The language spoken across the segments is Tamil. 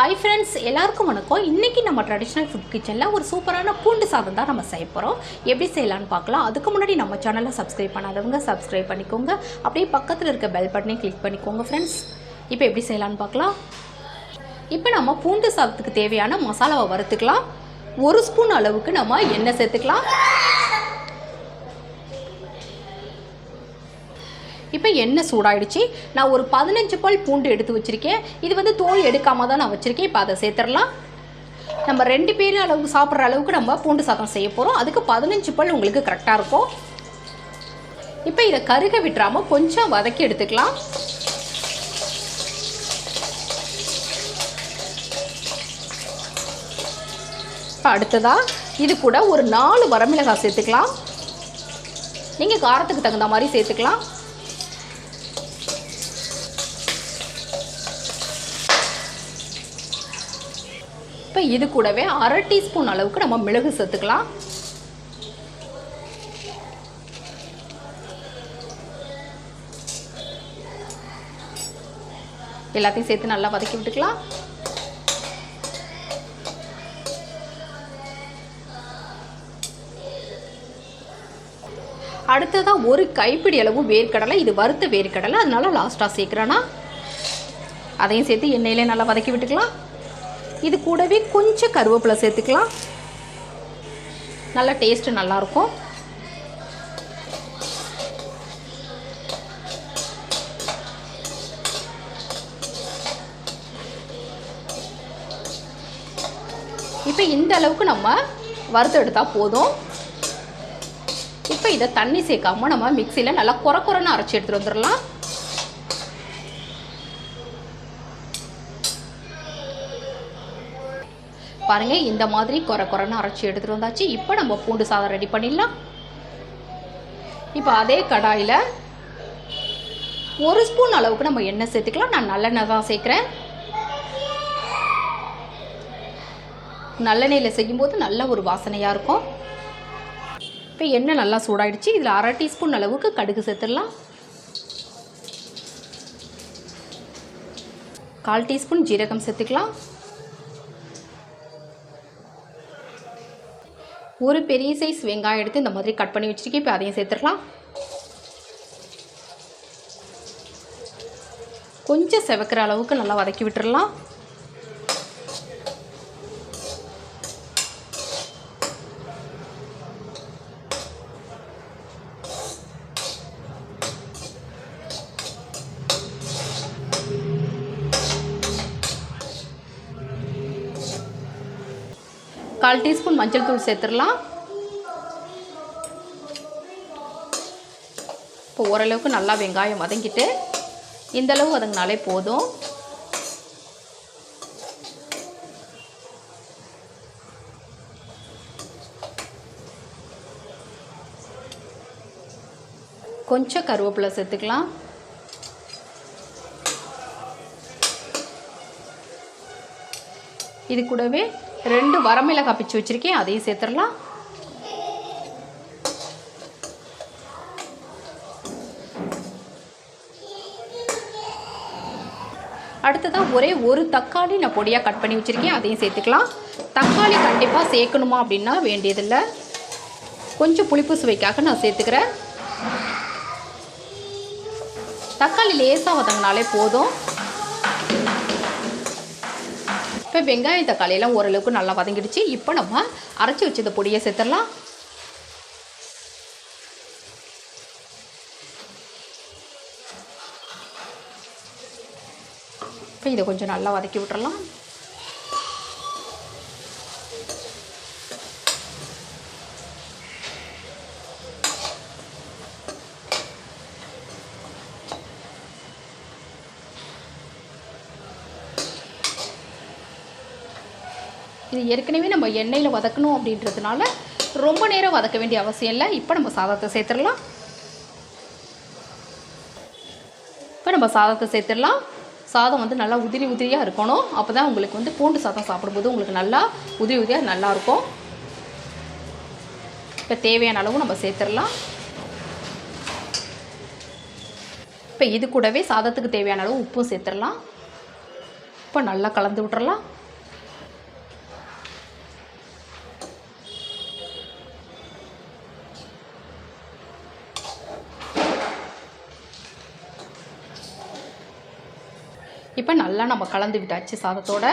ஹாய் ஃப்ரெண்ட்ஸ் எல்லாருக்கும் வணக்கம். இன்றைக்கி நம்ம ட்ரெடிஷ்னல் ஃபுட் கிச்சனில் ஒரு சூப்பரான பூண்டு சாதம் தான் நம்ம செய்ய போகிறோம் எப்படி செய்யலான்னு பார்க்கலாம். அதுக்கு முன்னாடி நம்ம சேனலை சப்ஸ்கிரைப் பண்ணாதவங்க சப்ஸ்கிரைப் பண்ணிக்கோங்க. அப்படியே பக்கத்தில் இருக்க பெல் பட்டனே கிளிக் பண்ணிக்கோங்க ஃப்ரெண்ட்ஸ் இப்போ எப்படி செய்யலான்னு பார்க்கலாம். இப்போ நம்ம பூண்டு சாதத்துக்கு தேவையான மசாலாவை வறுத்துக்கலாம். ஒரு ஸ்பூன் அளவுக்கு நம்ம எண்ணெய் சேர்த்துக்கலாம். இப்போ எண்ணெய் சூடாயிடுச்சு? நான் ஒரு பதினஞ்சு பல் பூண்டு எடுத்து வச்சுருக்கேன். இது வந்து தோல் எடுக்காமல் தான் நான் வச்சுருக்கேன். இப்போ அதை சேர்த்துடலாம். நம்ம ரெண்டு பேர் அளவுக்கு சாப்பிட்ற அளவுக்கு நம்ம பூண்டு சாதம் செய்ய போகிறோம் அதுக்கு பதினஞ்சு பல் உங்களுக்கு கரெக்டாக இருக்கும். இப்போ இதை கருக விட்டுறாமல் கொஞ்சம் வதக்கி எடுத்துக்கலாம். இப்போ அடுத்ததாக இது கூட ஒரு நாலு வரமிளகாய் சேர்த்துக்கலாம். நீங்கள் காரத்துக்கு தகுந்த மாதிரி சேர்த்துக்கலாம். இப்போ இது கூடவே அரை டீஸ்பூன் அளவுக்கு நம்ம மிளகு சேர்த்துக்கலாம். எல்லாத்தையும் சேர்த்து நல்லா வதக்கி விட்டுக்கலாம். அடுத்ததாக ஒரு கைப்பிடி அளவு வேர்க்கடலை. இது வறுத்த வேர்க்கடலை. அதனால லாஸ்ட்டாக சேர்க்குறேன்னா அதையும் சேர்த்து எண்ணெயிலே நல்லா வதக்கி விட்டுக்கலாம். இது கூடவே கொஞ்சம் கருவேப்பிலை சேர்த்துக்கலாம். நல்லா டேஸ்ட்டு நல்லாயிருக்கும் இப்போ இந்த அளவுக்கு நம்ம வறுத்து எடுத்தால் போதும். இப்போ இதை தண்ணி சேர்க்காம நம்ம மிக்சியில் நல்லா குறை குறைன்னு அரைச்சி எடுத்துகிட்டு வந்துடலாம் பாருங்க இந்த மாதிரி குறை குறைன்னு அரைச்சி எடுத்துகிட்டு வந்தாச்சு. இப்போ நம்ம பூண்டு சாதம் ரெடி பண்ணிடலாம். இப்போ அதே கடாயில் ஒரு ஸ்பூன் அளவுக்கு நம்ம எண்ணெய் சேர்த்துக்கலாம். நான் நல்லெண்ணெய் தான் சேர்க்குறேன். நல்லெண்ணெயில் செய்யும்போது நல்ல ஒரு வாசனையாக இருக்கும். இப்போ எண்ணெய் நல்லா சூடாயிடுச்சு. இதில் அரை டீஸ்பூன் அளவுக்கு கடுகு சேர்த்துடலாம். கால் டீஸ்பூன் ஜீரகம் சேர்த்துக்கலாம். ஒரு பெரிய சைஸ் வெங்காயம் எடுத்து இந்த மாதிரி கட் பண்ணி வச்சுருக்கேன். இப்போ அதையும் சேர்த்துடலாம். கொஞ்சம் செவக்கிற அளவுக்கு நல்லா வதக்கி விட்டுடலாம் கால் டீஸ்பூன் மஞ்சள் தூள் சேர்த்துடலாம். இப்போ ஓரளவுக்கு நல்லா வெங்காயம் வதங்கிட்டு இந்தளவு வதங்கினாலே போதும். கொஞ்சம் கருவேப்பிலை சேர்த்துக்கலாம். இது கூடவே ரெண்டு வரமிளகாய் பிச்சு வச்சுருக்கேன் அதையும் சேர்த்துடலாம். அடுத்ததாக ஒரே ஒரு தக்காளி நான் பொடியாக கட் பண்ணி வச்சுருக்கேன் அதையும் சேர்த்துக்கலாம். தக்காளி கண்டிப்பாக சேர்க்கணுமா அப்படின்னா வேண்டியதில்லை. கொஞ்சம் புளிப்பு சுவைக்காக நான் சேர்த்துக்கிறேன். தக்காளி லேசாக வதங்கினாலே போதும். இப்போ வெங்காயம் தக்காளியெல்லாம் ஓரளவுக்கு நல்லா வதங்கிடுச்சு. இப்போ நம்ம அரைச்சி வச்சத பொடியை சேர்த்துடலாம். இப்போ இதை கொஞ்சம் நல்லா வதக்கி விட்டுறலாம். இது ஏற்கனவே நம்ம எண்ணெயில் வதக்கணும் அப்படின்றதுனால ரொம்ப நேரம் வதக்க வேண்டிய அவசியம் இல்லை. இப்போ நம்ம சாதத்தை சேர்த்துடலாம். இப்போ நம்ம சாதத்தை சேர்த்துடலாம். சாதம் வந்து நல்லா உதிரி உதிரியாக இருக்கணும். அப்போ தான் உங்களுக்கு வந்து பூண்டு சாதம் சாப்பிடும்போது உங்களுக்கு நல்லா உதிரி உதிரியாக நல்லாயிருக்கும் இப்போ தேவையான அளவு நம்ம சேர்த்துடலாம். இப்போ இது கூடவே சாதத்துக்கு தேவையான அளவு உப்பும் சேர்த்துடலாம். இப்போ நல்லா கலந்து விட்டுறலாம். இப்போ நல்லா நம்ம கலந்து விட்டாச்சு சாதத்தோட.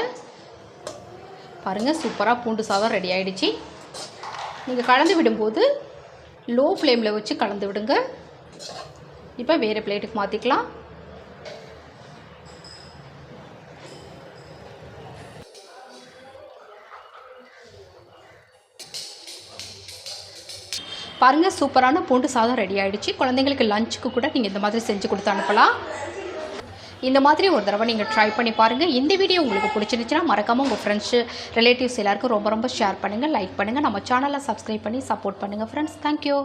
பாருங்கள் சூப்பராக பூண்டு சாதம் ரெடி ஆகிடுச்சி நீங்கள் கலந்து விடும்போது லோ ஃப்ளேமில் வச்சு கலந்து விடுங்க. இப்போ வேறு பிளேட்டுக்கு மாற்றிக்கலாம் பாருங்கள் சூப்பரான பூண்டு சாதம் ரெடி ஆகிடுச்சி குழந்தைங்களுக்கு லஞ்சுக்கு கூட நீங்கள் இந்த மாதிரி செஞ்சு கொடுத்து அனுப்பலாம். இந்த மாதிரி ஒரு தடவை நீங்கள் ட்ரை பண்ணி பாருங்கள் இந்த வீடியோ உங்களுக்கு பிடிச்சிருந்துச்சுன்னா மறக்காமல் உங்கள் ஃப்ரெண்ட்ஸு ரிலேட்டிவ்ஸ் எல்லாருக்கும் ரொம்ப ரொம்ப ஷேர் பண்ணுங்கள் லைக் பண்ணுங்கள் நம்ம சேனலை சப்ஸ்கிரைப் பண்ணி சப்போர்ட் பண்ணுங்கள் ஃப்ரெண்ட்ஸ் தேங்க்யூ